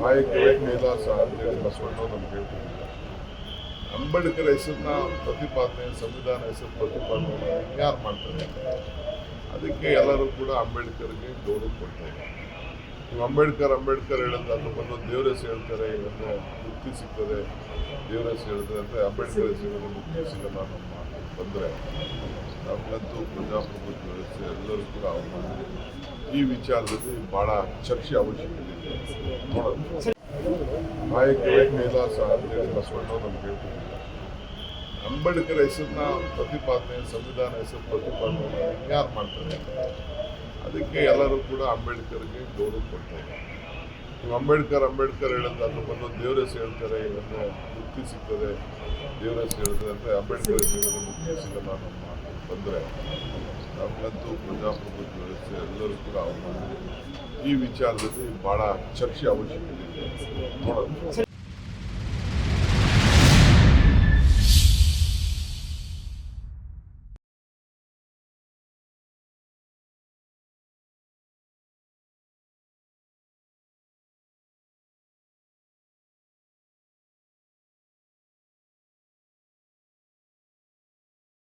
ಕಾಯಕವೇ ಕೈಲಾಸ ಅಂತೇಳಿ ಬಸವಣ್ಣವ್ರು ನಮ್ಗೆ ಅಂಬೇಡ್ಕರ್ ಹೆಸರನ್ನ ಪ್ರತಿಪಾದನೆ, ಸಂವಿಧಾನ ಹೆಸರು ಪ್ರತಿಪಾದನೆ ಯಾರು ಮಾಡ್ತಾರೆ? ಅದಕ್ಕೆ ಎಲ್ಲರೂ ಕೂಡ ಅಂಬೇಡ್ಕರ್ಗೆ ಗೌರವ ಕೊಡ್ತಾರೆ. ನೀವು ಅಂಬೇಡ್ಕರ್ ಅಂಬೇಡ್ಕರ್ ಹೇಳಿದ್ರೆ ಅದು ಬಂದು ದೇವ್ರ ಹೆಸರು ಹೇಳ್ತಾರೆ ಅಂದರೆ ಮುಕ್ತಿ ಸಿಗ್ತದೆ. ದೇವ್ರ ಹೆಸರು ಹೇಳಿದ್ರೆ ಅಂದರೆ ಅಂಬೇಡ್ಕರ್ ಹೆಸರು ಮುಕ್ತಿ ಸಿಗಲ್ಲ ನಮ್ಮ ಬಂದರೆ ನಮಗಂತೂ ಪ್ರಜಾಪ್ರಭುತ್ವ ವ್ಯವಸ್ಥೆ ಎಲ್ಲರೂ ಕೂಡ ಅವ್ರನ್ನ ಈ ವಿಚಾರದಲ್ಲಿ ಬಹಳ ಚರ್ಚೆ ಅವಶ್ಯಕತೆ ಇದೆ. ನೋಡೋದು ಕಾಯಕವೇ ಕೈಲಾಸ ಅಂತೇಳಿ ಬಸವಣ್ಣ ನಮ್ಗೆ ಹೇಳ್ತಿದ್ದಾರೆ. ಅಂಬೇಡ್ಕರ್ ಹೆಸರನ್ನ ಪ್ರತಿಪಾದನೆ, ಸಂವಿಧಾನ ಹೆಸರು ಪ್ರತಿಪಾದನೆ ಯಾರು ಮಾಡ್ತಾರೆ? ಅದಕ್ಕೆ ಎಲ್ಲರೂ ಕೂಡ ಅಂಬೇಡ್ಕರ್ಗೆ ಗೌರವ ಕೊಡ್ತಾರೆ. ನೀವು ಅಂಬೇಡ್ಕರ್ ಅಂಬೇಡ್ಕರ್ ಹೇಳಿದ್ರೆ ಅದು ಬಂದು ದೇವ್ರ ಹೆಸರು ಹೇಳ್ತಾರೆ ಅಂದರೆ ಮುಕ್ತಿ ಸಿಗ್ತದೆ, ದೇವ್ರ ಹೆಸರು ಹೇಳಿದ್ರೆ ಅಂದರೆ ಅಂಬೇಡ್ಕರ್ ಮುಕ್ತಿ ಸಿಗಲ್ಲ ನಮ್ಮ ಬಂದರೆ ನಮಗಂತೂ ಪ್ರಜಾಪ್ರಭುತ್ವ ವ್ಯವಸ್ಥೆ ಎಲ್ಲರೂ ಕೂಡ ಅವ್ರನ್ನ ಈ ವಿಚಾರದಲ್ಲಿ ಭಾಳ ಚರ್ಚೆ ಅವಶ್ಯಕತೆ ಇದೆ. ನೋಡೋದು